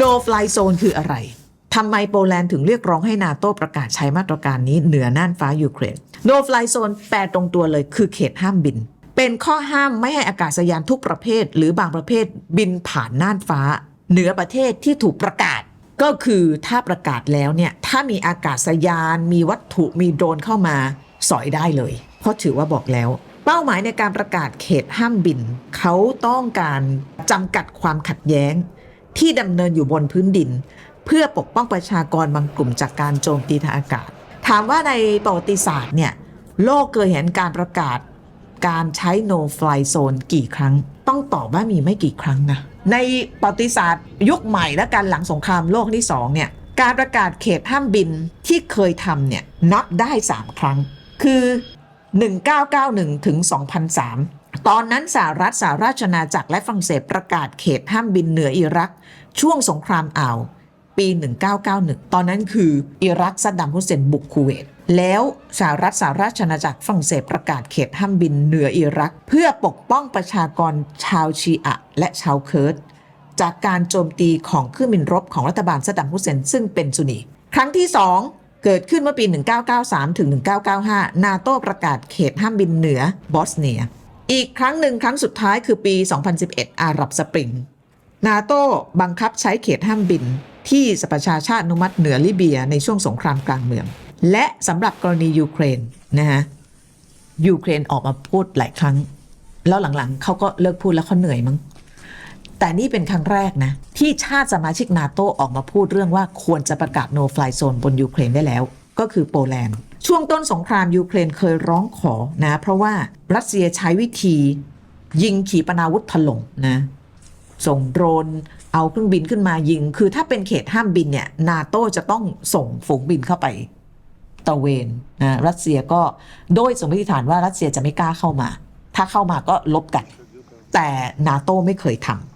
no fly zone คืออะไรทำไมโปแลนด์ถึงเรียกร้องให้นาโตประกาศใช้มาตรการนี้เหนือน่านฟ้ายูเครน no fly zone แปลตรงตัวเลยคือเขตห้ามบิน เป็นข้อห้ามไม่ให้อากาศยานทุกประเภท หรือบางประเภทบินผ่านน่านฟ้า เหนือประเทศที่ถูกประกาศ ก็คือถ้าประกาศแล้วเนี่ยถ้ามีอากาศยานมีวัตถุมีโดรนเข้ามาสอยได้เลย เพราะถือว่าบอกแล้วเป้าหมายในการประกาศเขตห้ามบิน เขาต้องการจำกัดความขัดแย้ง ที่ดำเนินอยู่บนพื้นดิน เพื่อปกป้องประชากรบางกลุ่มจากการโจมตีทางอากาศ ถามว่าในประวัติศาสตร์เนี่ยโลกเคยเห็นการประกาศการใช้ no fly zone กี่ครั้ง ต้องตอบว่ามีไม่กี่ครั้งนะ ในประวัติศาสตร์ยุคใหม่และการหลังสงครามโลกที่สองเนี่ยการประกาศเขตห้ามบินที่เคยทำเนี่ยนับได้ 3 ครั้ง คือ 1991 ถึง 2003 ตอนนั้นสหรัฐสหราชอาจักรและฝรั่งเศสประกาศเขตห้ามบินเหนืออิรัก ช่วงสงครามอ่าวปี 1991 ตอนนั้นคืออิรักซัดดัมฮุสเซนบุกคูเวต แล้วสหรัฐสหราชอาณาจักรฝรั่งเศสประกาศเขตห้ามบินเหนืออิรัก เพื่อปกป้องประชากรชาวชีอะและชาวเคิร์ดจากการโจมตีของเครื่องบินรบของรัฐบาลซัดดัมฮุสเซนซึ่งเป็นซุนนีครั้งที่ 2 เกิดขึ้นเมื่อปี 1993 ถึง 1995 นาโต้ประกาศเขตห้ามบินเหนือบอสเนีย อีกครั้งหนึ่งครั้งสุดท้ายคือปี 2011 อาหรับสปริง นาโต้บังคับใช้เขตห้ามบิน ที่สหประชาชาตินุมัติเหนือลิเบียในช่วงสงครามกลางเมือง และสำหรับกรณียูเครนนะฮะยูเครนออกมาพูดหลายครั้ง แล้วหลังๆเขาก็เลิกพูดแล้วเขาเหนื่อยมั้งแต่นี่เป็นครั้งแรกนะ ที่ชาติสมาชิกนาโตออกมาพูดเรื่องว่าควรจะประกาศ no fly zone บนยูเครนได้แล้ว ก็คือโปแลนด์ ช่วงต้นสงครามยูเครนเคยร้องขอนะ เพราะว่ารัสเซียใช้วิธียิงขีปนาวุธถล่มนะส่งโดรนเอาเครื่องบินขึ้นมายิง คือถ้าเป็นเขตห้ามบินเนี่ยนาโตจะต้องส่งฝูงบินเข้าไปตระเวนนะรัสเซียก็โดยสมมติฐานว่ารัสเซียจะไม่กล้าเข้ามา ถ้าเข้ามาก็ลบกัน แต่นาโตไม่เคยทำ